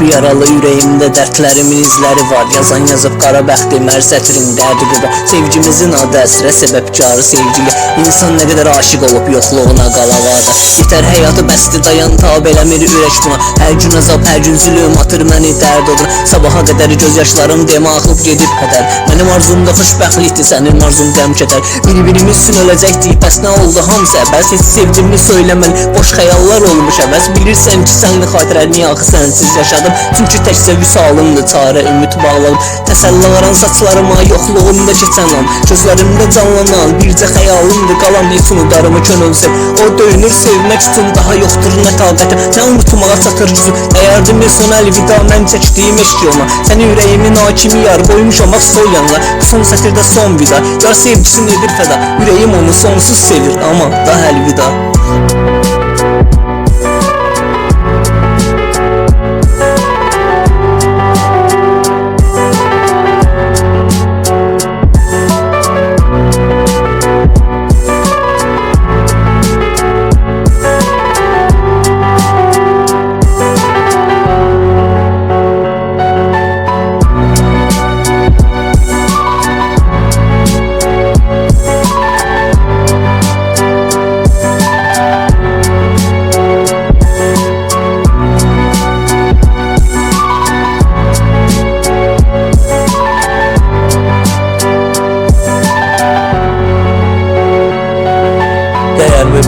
bir yaralı yüreğimde dertlerimin izleri var. Yazan yazıp qara bəxtim hər sətrin dərdi burada Sevgimizin adı əsrə səbəbkarı sevgili. İnsan nə qədər aşık olup yoxluğuna qalavada. Yetər həyatı bəsdir dayan tab eləmir ürək buna. Hər gün azab, hər gün zülüm atır məni dərd oduna. Sabaha qədər göz yaşlarım demə axıb gedib qədər Mənim arzumda xoşbəxtlikdir, sənin arzun qəm kədər. Bir-birimiz üçün öləcəkdik, bəs nə oldu hamısı? Əbəs Heç sevdimmi söyləmən, boş xəyallar olmuş. Əvəz Bilirsən ki, sənin xatirəni axı sənsiz yaşadım Çünki təkcə vüsalımdır, çarə ümid bağladım. Təsəlli aran saçlarıma, yoxluğumda keçən an Gözlərimdə canlanan, bircə xəyalımdır qalan Heç unudarımı könülsün, o döyünür sevmək üçün Daha yoxdur nə taqətim, nə unutmağa çatır gücüm Dəyərdimi son əlvida, mən çəkdiyim eşk yoluna Səni ürəyimin hakimi yar, qoymuşam af sol yanına son sətirdə son vida, yar sevgisini edir fəda Ürəyim onu sonsuz sevir, amma daha əlvida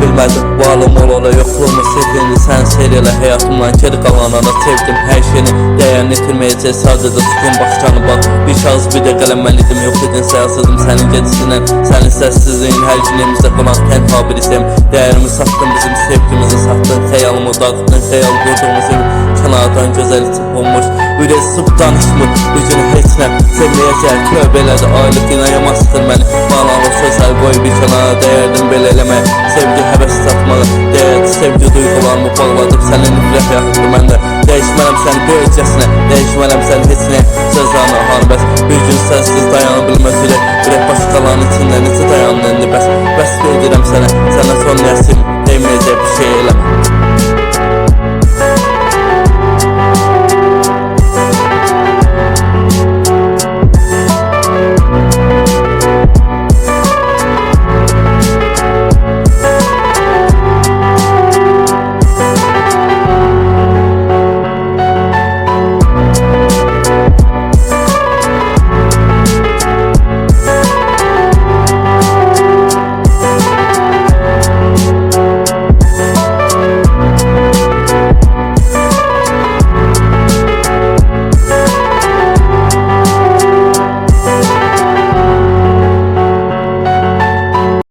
bilmədim, varım ola yoxluğumu sevdiyini sən serilə Həyatımdan geri qalanana sevdim. Hər şeyini Dəyərini itirməyəcək sadəcə sükun baxışlarını bax Bir şahıs bir də qələm mən idim, yox idin səyasızım sənin gedisindən Sənin səssizliyin hər günümüzdə qonaq tənha birisiyəm Dəyərimi satdın, bizim sevgimizi satdın Xəyalımı dağıtdın, xəyal qurduğumuz ev Kənardan gözəl içib olmuş. Ürək sıp danışmır, bu gün heç nə Sevməyəcək, tövbə elədi, aylıq inayamazdır məni bir dəyərdim belə eləmək Sevgi həvəs satmalı, dəyərdi sevgi duyğularımı bağladım Sənin nifrət yaxıtdı məndə Dəyişmərəm səni böyükcəsinə, dəyişmərəm səni heç nə Sözlərini harbəs, bir gün sənsiz dayana bilməz ürək Ürək başqalarının içində necə dayandı. İndi bəs Bəs edirəm sənə, sənə son nəsim